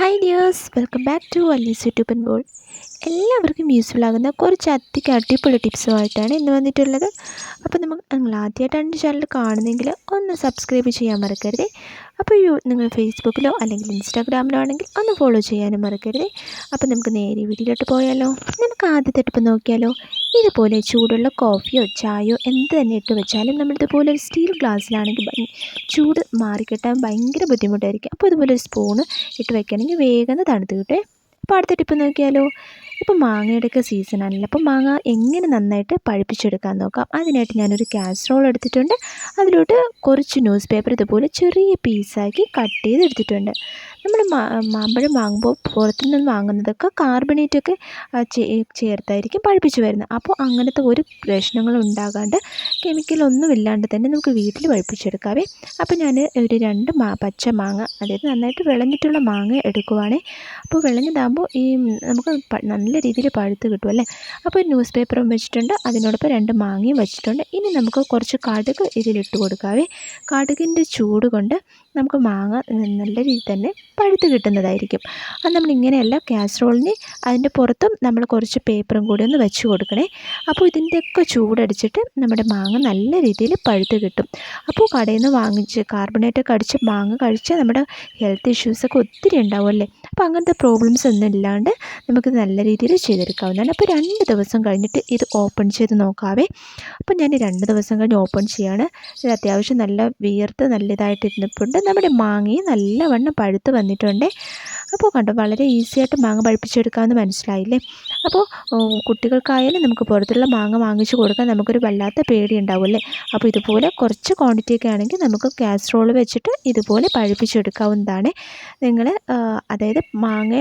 Hi dears welcome back to Ally's YouTube and ball എല്ലാവർക്കും useful ആകുന്ന കുറച്ച് അധികം അടിപൊളി ടിപ്സുമായിട്ടാണ് ഇന്ന് വന്നിട്ടുള്ളത്. അപ്പോൾ നമുക്ക് നിങ്ങൾ ആദ്യമായിട്ടാണ് ചാനൽ കാണുന്നതെങ്കിൽ ഒന്ന് സബ്സ്ക്രൈബ് ചെയ്യാൻ മറക്കരുത്. അപ്പോൾ നിങ്ങൾ ഫേസ്ബുക്കിലോ അല്ലെങ്കിൽ ഇൻസ്റ്റാഗ്രാമിലോ ആണെങ്കിൽ ഒന്ന് ഫോളോ ചെയ്യാനും മറക്കരുത്. അപ്പോൾ നമുക്ക് നേരെ വീട്ടിലോട്ട് പോയാലോ? നമുക്ക് ആദ്യത്തെ ടിപ്പ് നോക്കിയാലോ? ഇതുപോലെ ചൂടുള്ള കോഫിയോ ചായയോ എന്ത് തന്നെ ഇട്ട് വെച്ചാലും നമ്മളിതുപോലെ ഒരു സ്റ്റീൽ ഗ്ലാസ്സിലാണെങ്കിൽ ചൂട് മാറിക്കിട്ടാൻ ഭയങ്കര ബുദ്ധിമുട്ടായിരിക്കും. അപ്പോൾ ഇതുപോലെ ഒരു സ്പൂണ് ഇട്ട് വെക്കുകയാണെങ്കിൽ വേഗം തണുത്ത് കിട്ടേ. അപ്പോൾ അടുത്ത ടിപ്പ് നോക്കിയാലോ? ഇപ്പോൾ മാങ്ങയുടെയൊക്കെ സീസണാണല്ലോ അപ്പോൾ മാങ്ങ എങ്ങനെ നന്നായിട്ട് പഴുപ്പിച്ചെടുക്കാൻ നോക്കാം? അതിനായിട്ട് ഞാനൊരു കാസറോൾ എടുത്തിട്ടുണ്ട്. അതിലോട്ട് കുറച്ച് ന്യൂസ് പേപ്പർ ഇതുപോലെ ചെറിയ പീസാക്കി കട്ട് ചെയ്ത് എടുത്തിട്ടുണ്ട് നമ്മൾ മാമ്പഴം വാങ്ങുമ്പോൾ പുറത്തു നിന്ന് വാങ്ങുന്നതൊക്കെ കാർബണേറ്റൊക്കെ ചേർത്തായിരിക്കും പഴുപ്പിച്ച് വരുന്നത്. അപ്പോൾ അങ്ങനത്തെ ഒരു പ്രശ്നങ്ങളും ഉണ്ടാകാണ്ട് കെമിക്കലൊന്നും ഇല്ലാണ്ട് തന്നെ നമുക്ക് വീട്ടിൽ പഴുപ്പിച്ചെടുക്കാവേ. അപ്പോൾ ഞാൻ ഒരു രണ്ട് മാ പച്ച മാങ്ങ അതായത് നന്നായിട്ട് വിളഞ്ഞിട്ടുള്ള മാങ്ങ എടുക്കുവാണേ. അപ്പോൾ വിളഞ്ഞതാകുമ്പോൾ ഈ നമുക്ക് പ- നല്ല രീതിയിൽ പഴുത്ത് കിട്ടും അല്ലേ? അപ്പോൾ ന്യൂസ് പേപ്പറും വെച്ചിട്ടുണ്ട്. അതിനോടൊപ്പം രണ്ട് മാങ്ങയും വെച്ചിട്ടുണ്ട്. ഇനി നമുക്ക് കുറച്ച് കടുക് ഇതിലിട്ട് കൊടുക്കാവേ. കടുകിന്റെ ചൂട് കൊണ്ട് നമുക്ക് മാങ്ങ നല്ല രീതിയിൽ തന്നെ പഴുത്ത് കിട്ടുന്നതായിരിക്കും. അത് നമ്മളിങ്ങനെയല്ല കാസറോളിന് അതിന്റെ പുറത്തും നമ്മൾ കുറച്ച് പേപ്പറും കൂടി ഒന്ന് വെച്ച് കൊടുക്കണേ. അപ്പോൾ ഇതിന്റെയൊക്കെ ചൂടടിച്ചിട്ട് നമ്മുടെ മാങ്ങ നല്ല രീതിയിൽ പഴുത്ത് കിട്ടും. അപ്പോൾ കടയിൽ നിന്ന് വാങ്ങിച്ച് കാർബണേറ്റൊക്കെ അടിച്ച് മാങ്ങ കഴിച്ചാൽ നമ്മുടെ ഹെൽത്ത് ഇഷ്യൂസൊക്കെ ഒത്തിരി ഉണ്ടാവും അല്ലേ? അപ്പോൾ അങ്ങനത്തെ പ്രോബ്ലംസ് ഒന്നും ഇല്ലാണ്ട് നമുക്ക് നല്ല രീതിയിൽ ചെയ്തെടുക്കാവുന്നതാണ്. അപ്പോൾ രണ്ട് ദിവസം കഴിഞ്ഞിട്ട് ഇത് ഓപ്പൺ ചെയ്ത് നോക്കാവേ. അപ്പോൾ ഞാൻ രണ്ട് ദിവസം കഴിഞ്ഞ് ഓപ്പൺ ചെയ്യാണ്. ഇത് അത്യാവശ്യം നല്ല വിയർത്ത് നല്ല ഇതായിട്ട് ഇരുന്നപ്പോണ്ട് നമ്മുടെ മാങ്ങയും നല്ലവണ്ണം പഴുത്ത് വന്നിട്ടുണ്ട്. അപ്പോൾ കണ്ടോ വളരെ ഈസി ആയിട്ട് മാങ്ങ പഴുപ്പിച്ചെടുക്കാമെന്ന് മനസ്സിലായില്ലേ? അപ്പോൾ കുട്ടികൾക്കായാലും നമുക്ക് പുറത്തുള്ള മാങ്ങ വാങ്ങിച്ചു കൊടുക്കാൻ നമുക്കൊരു വല്ലാത്ത പേടി ഉണ്ടാവുമല്ലേ അപ്പോൾ ഇതുപോലെ കുറച്ച് ക്വാണ്ടിറ്റി ഒക്കെ ആണെങ്കിൽ നമുക്ക് കാസറോൾ വെച്ചിട്ട് ഇതുപോലെ പഴുപ്പിച്ചെടുക്കാവുന്നതാണ്. നിങ്ങൾ അതായത് മാങ്ങ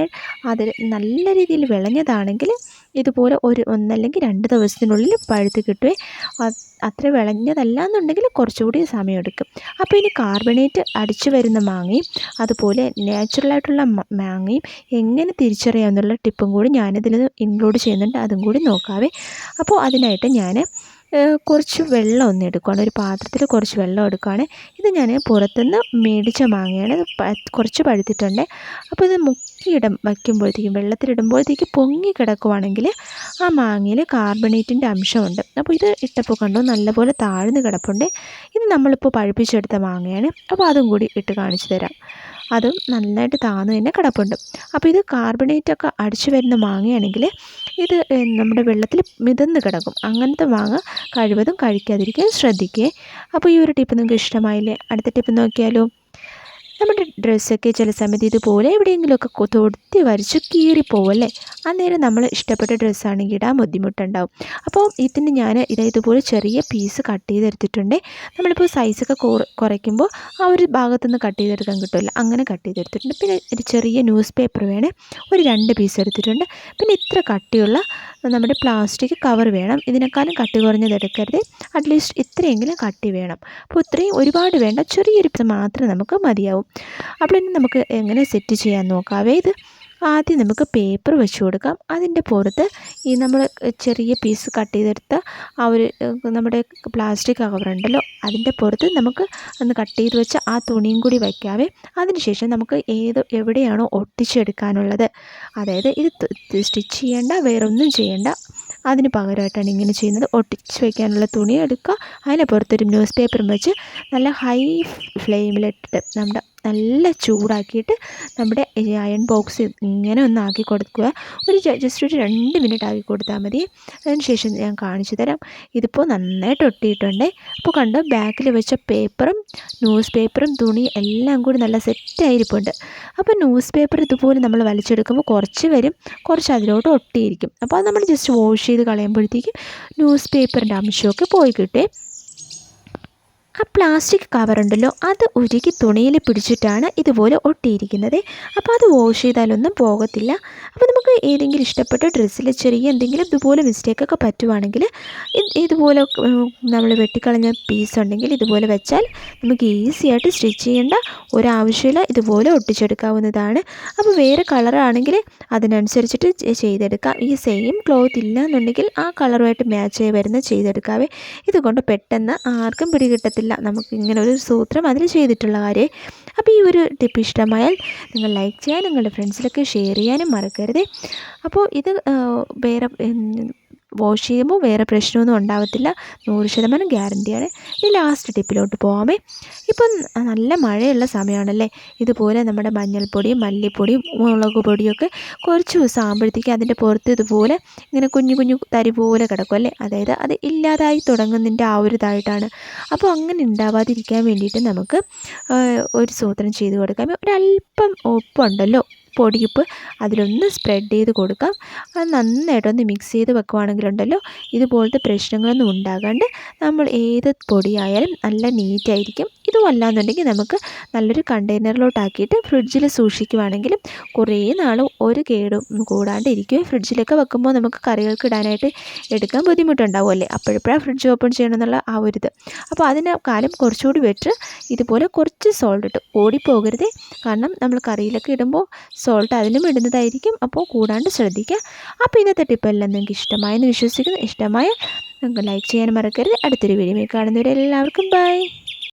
അതിൽ നല്ല രീതിയിൽ വിളഞ്ഞതാണെങ്കിൽ ഇതുപോലെ ഒരു ഒന്നല്ലെങ്കിൽ രണ്ട് ദിവസത്തിനുള്ളിൽ പഴുത്ത് കിട്ടുവേ. അത്ര വിളഞ്ഞതല്ല എന്നുണ്ടെങ്കിൽ കുറച്ചുകൂടി സമയമെടുക്കും. അപ്പോൾ ഇനി കാർബണേറ്റ് അടിച്ചു വരുന്ന മാങ്ങയും അതുപോലെ നാച്ചുറലായിട്ടുള്ള മാങ്ങയും എങ്ങനെ തിരിച്ചറിയാമെന്നുള്ള ടിപ്പും കൂടി ഞാനിതിൽ ഇൻക്ലൂഡ് ചെയ്യുന്നുണ്ട്. അതും കൂടി നോക്കാവേ. അപ്പോൾ അതിനായിട്ട് ഞാൻ കുറച്ച് വെള്ളം ഒന്ന് എടുക്കുകയാണ് ഒരു പാത്രത്തിൽ കുറച്ച് വെള്ളം എടുക്കുകയാണ് ഇത് ഞാൻ പുറത്തുനിന്ന് മേടിച്ച മാങ്ങയാണ്. കുറച്ച് പഴുത്തിട്ടുണ്ട്. അപ്പോൾ ഇത് മുക്കിയിടം വയ്ക്കുമ്പോഴത്തേക്കും വെള്ളത്തിലിടുമ്പോഴത്തേക്ക് പൊങ്ങി കിടക്കുവാണെങ്കിൽ ആ മാങ്ങയിൽ കാർബണേറ്റിന്റെ അംശമുണ്ട്. അപ്പോൾ ഇത് ഇട്ടപ്പോൾ കണ്ടോ നല്ലപോലെ താഴ്ന്ന് കിടപ്പുണ്ട്. ഇത് നമ്മളിപ്പോൾ പഴുപ്പിച്ചെടുത്ത മാങ്ങയാണ്. അപ്പോൾ അതും കൂടി ഇട്ട് കാണിച്ചു തരാം. അതും നന്നായിട്ട് താന്ന് തന്നെ കിടപ്പുണ്ട്. അപ്പോൾ ഇത് കാർബണേറ്റൊക്കെ അടിച്ചു വരുന്ന മാങ്ങയാണെങ്കിൽ ഇത് നമ്മുടെ വെള്ളത്തിൽ മിതന്ന് കിടക്കും. അങ്ങനത്തെ മാങ്ങ കഴിവതും കഴിക്കാതിരിക്കാൻ ശ്രദ്ധിക്കുക. അപ്പോൾ ഈ ഒരു ടിപ്പ് നിങ്ങൾക്ക് ഇഷ്ടമായില്ലേ? അടുത്ത ടിപ്പ് നോക്കിയാലോ? നമ്മുടെ ഡ്രസ്സൊക്കെ ചില സമയത്ത് ഇതുപോലെ എവിടെയെങ്കിലുമൊക്കെ തൊടുത്തി വരച്ച് കീറിപ്പോവല്ലേ അന്നേരം നമ്മൾ ഇഷ്ടപ്പെട്ട ഡ്രസ്സാണെങ്കിൽ ഇടാൻ ബുദ്ധിമുട്ടുണ്ടാവും. അപ്പോൾ ഇതിന് ഞാൻ ഇതാ ഇതുപോലെ ചെറിയ പീസ് കട്ട് ചെയ്തെടുത്തിട്ടുണ്ട്. നമ്മളിപ്പോൾ സൈസൊക്കെ കുറയ്ക്കുമ്പോൾ ആ ഒരു ഭാഗത്തുനിന്ന് കട്ട് ചെയ്തെടുക്കാൻ കിട്ടുമല്ലോ. അങ്ങനെ കട്ട് ചെയ്തെടുത്തിട്ടുണ്ട്. പിന്നെ ഒരു ചെറിയ ന്യൂസ് പേപ്പർ വേണേ. ഒരു രണ്ട് പീസ് എടുത്തിട്ടുണ്ട്. പിന്നെ ഇത്ര കട്ടിയുള്ള നമ്മുടെ പ്ലാസ്റ്റിക് കവർ വേണം. ഇതിനേക്കാളും കട്ടി കുറഞ്ഞത് എടുക്കരുത്. അറ്റ്ലീസ്റ്റ് ഇത്രയെങ്കിലും കട്ടി വേണം. അപ്പോൾ ഇത്രയും ഒരുപാട് വേണ്ട. ചെറിയൊരു മാത്രം നമുക്ക് മതിയാവും. അപ്പോൾ ഇനി നമുക്ക് എങ്ങനെ സെറ്റ് ചെയ്യാൻ നോക്കാവേ ഇത് ആദ്യം നമുക്ക് പേപ്പർ വെച്ച് കൊടുക്കാം. അതിന്റെ പുറത്ത് ഈ നമ്മൾ ചെറിയ പീസ് കട്ട് ചെയ്തെടുത്ത ആ ഒരു നമ്മുടെ പ്ലാസ്റ്റിക് കവറുണ്ടല്ലോ അതിന്റെ പുറത്ത് നമുക്ക് ഒന്ന് കട്ട് ചെയ്ത് വെച്ച ആ തുണിയും കൂടി വയ്ക്കാവേ അതിനുശേഷം നമുക്ക് ഏത് എവിടെയാണോ ഒട്ടിച്ചെടുക്കാനുള്ളത്. അതായത് ഇത് സ്റ്റിച്ച് ചെയ്യേണ്ട വേറൊന്നും ചെയ്യേണ്ട. അതിന് പകരമായിട്ടാണ് ഇങ്ങനെ ചെയ്യുന്നത്. ഒട്ടിച്ച് വയ്ക്കാനുള്ള തുണി എടുക്കുക. അതിന് പുറത്തൊരു ന്യൂസ് പേപ്പറും വെച്ച് നല്ല ഹൈ ഫ്ലെയിമിലിട്ടിട്ട് നമ്മുടെ നല്ല ചൂടാക്കിയിട്ട് നമ്മുടെ അയൺ ബോക്സ് ഇങ്ങനെ ഒന്ന് ആക്കി കൊടുക്കുക. ഒരു ജസ്റ്റ് ഒരു രണ്ട് മിനിറ്റ് ആക്കി കൊടുത്താൽ മതി. അതിന് ശേഷം ഞാൻ കാണിച്ചു തരാം. ഇതിപ്പോൾ നന്നായിട്ട് ഒട്ടിയിട്ടുണ്ട്. അപ്പോൾ കണ്ടോ ബാക്കിൽ വെച്ച പേപ്പറും ന്യൂസ് പേപ്പറും തുണി എല്ലാം കൂടി നല്ല സെറ്റായിരിപ്പുണ്ട് അപ്പോൾ ന്യൂസ് പേപ്പർ ഇതുപോലെ നമ്മൾ വലിച്ചെടുക്കുമ്പോൾ കുറച്ച് വരും കുറച്ച് അതിലോട്ട് ഒട്ടിയിരിക്കും. അപ്പോൾ അത് നമ്മൾ ജസ്റ്റ് വാഷ് ചെയ്ത് കളയുമ്പോഴത്തേക്കും ന്യൂസ് പേപ്പറിന്റെ അംശമൊക്കെ പോയി കിട്ടേ. ആ പ്ലാസ്റ്റിക് കവറുണ്ടല്ലോ അത് ഉരുകി തുണിയിൽ പിടിച്ചിട്ടാണ് ഇതുപോലെ ഒട്ടിയിരിക്കുന്നത്. അപ്പോൾ അത് വാഷ് ചെയ്താലൊന്നും പോകത്തില്ല. അപ്പോൾ നമുക്ക് ഏതെങ്കിലും ഇഷ്ടപ്പെട്ട ഡ്രസ്സിൽ ചെറിയ എന്തെങ്കിലും ഇതുപോലെ മിസ്റ്റേക്കൊക്കെ പറ്റുവാണെങ്കിൽ ഇത് ഇതുപോലെ നമ്മൾ വെട്ടിക്കളഞ്ഞ പീസ് ഉണ്ടെങ്കിൽ ഇതുപോലെ വെച്ചാൽ നമുക്ക് ഈസി ആയിട്ട് സ്റ്റിച്ച് ചെയ്യേണ്ട ഒരാവശ്യമില്ല. ഇതുപോലെ ഒട്ടിച്ചെടുക്കാവുന്നതാണ്. അപ്പോൾ വേറെ കളറാണെങ്കിൽ അതിനനുസരിച്ചിട്ട് ചെയ്തെടുക്കാം. ഈ സെയിം ക്ലോത്ത് ഇല്ല എന്നുണ്ടെങ്കിൽ ആ കളറുമായിട്ട് മാച്ച് ചെയ്ത് വരുന്ന ചെയ്തെടുക്കാവേ. ഇതുകൊണ്ട് പെട്ടെന്ന് ആർക്കും പിടികിട്ടത്തില്ല. അറിയത്തില്ല. നമുക്ക് ഇങ്ങനെ ഒരു സൂത്രം അതിൽ ചെയ്തിട്ടുള്ള കാര്യം. അപ്പോൾ ഈ ഒരു ടിപ്പ് ഇഷ്ടമായാൽ നിങ്ങൾ ലൈക്ക് ചെയ്യാൻ നിങ്ങളുടെ ഫ്രണ്ട്സിലൊക്കെ ഷെയർ ചെയ്യാനും മറക്കരുത്. അപ്പോൾ ഇത് വേറെ വാഷ് ചെയ്യുമ്പോൾ വേറെ പ്രശ്നമൊന്നും ഉണ്ടാവത്തില്ല. നൂറ് ശതമാനം ഗ്യാരന്റിയാണ് ഇനി ലാസ്റ്റ് ടിപ്പിലോട്ട് പോകാമേ ഇപ്പം നല്ല മഴയുള്ള സമയമാണല്ലേ? ഇതുപോലെ നമ്മുടെ മഞ്ഞൾപ്പൊടിയും മല്ലിപ്പൊടിയും മുളക് പൊടിയൊക്കെ കുറച്ച് ദിവസം ആകുമ്പോഴത്തേക്ക് അതിന്റെ പുറത്ത് ഇതുപോലെ ഇങ്ങനെ കുഞ്ഞു കുഞ്ഞു തരി പോലെ കിടക്കും അല്ലേ? അതായത് അത് ഇല്ലാതായി തുടങ്ങുന്നതിന്റെ ആ ഒരു ഇതായിട്ടാണ്. അപ്പോൾ അങ്ങനെ ഉണ്ടാവാതിരിക്കാൻ വേണ്ടിയിട്ട് നമുക്ക് ഒരു സൂത്രം ചെയ്ത് കൊടുക്കാം. ഒരല്പം ഉപ്പുണ്ടല്ലോ. പൊടിയുപ്പ് അതിലൊന്ന് സ്പ്രെഡ് ചെയ്ത് കൊടുക്കാം. അത് നന്നായിട്ടൊന്ന് മിക്സ് ചെയ്ത് വെക്കുവാണെങ്കിലുണ്ടല്ലോ ഇതുപോലത്തെ പ്രശ്നങ്ങളൊന്നും ഉണ്ടാകാണ്ട് നമ്മൾ ഏത് പൊടിയായാലും നല്ല നീറ്റായിരിക്കും ഇതും അല്ലാന്നുണ്ടെങ്കിൽ നമുക്ക് നല്ലൊരു കണ്ടെയ്നറിലോട്ടാക്കിയിട്ട് ഫ്രിഡ്ജിൽ സൂക്ഷിക്കുവാണെങ്കിലും കുറേ നാൾ ഒരു കേടും കൂടാണ്ട് ഇരിക്കും ഫ്രിഡ്ജിലൊക്കെ വെക്കുമ്പോൾ നമുക്ക് കറികൾക്ക് ഇടാനായിട്ട് എടുക്കാൻ ബുദ്ധിമുട്ടുണ്ടാവുമല്ലേ അപ്പോഴപ്പോഴാണ് ഫ്രിഡ്ജ് ഓപ്പൺ ചെയ്യണം എന്നുള്ള ആ ഒരു ഇത്. അപ്പോൾ അതിന് കാലം കുറച്ചുകൂടി ബെറ്റർ ഇതുപോലെ കുറച്ച് സോൾട്ട് ഇട്ട് ഓടിപ്പോകരുത്. കാരണം നമ്മൾ കറിയിലൊക്കെ ഇടുമ്പോൾ സോൾട്ട് അതിലും ഇടുന്നതായിരിക്കും. അപ്പോൾ കൂടാണ്ട് ശ്രദ്ധിക്കുക. അപ്പോൾ ഇന്നത്തെ ടിപ്പെല്ലാം നിങ്ങൾക്ക് ഇഷ്ടമായെന്ന് വിശ്വസിക്കുന്നു. ഇഷ്ടമായ നിങ്ങൾക്ക് ലൈക്ക് ചെയ്യാൻ മറക്കരുത്. അടുത്തൊരു വീഡിയോ കാണുന്നവരെല്ലാവർക്കും ബൈ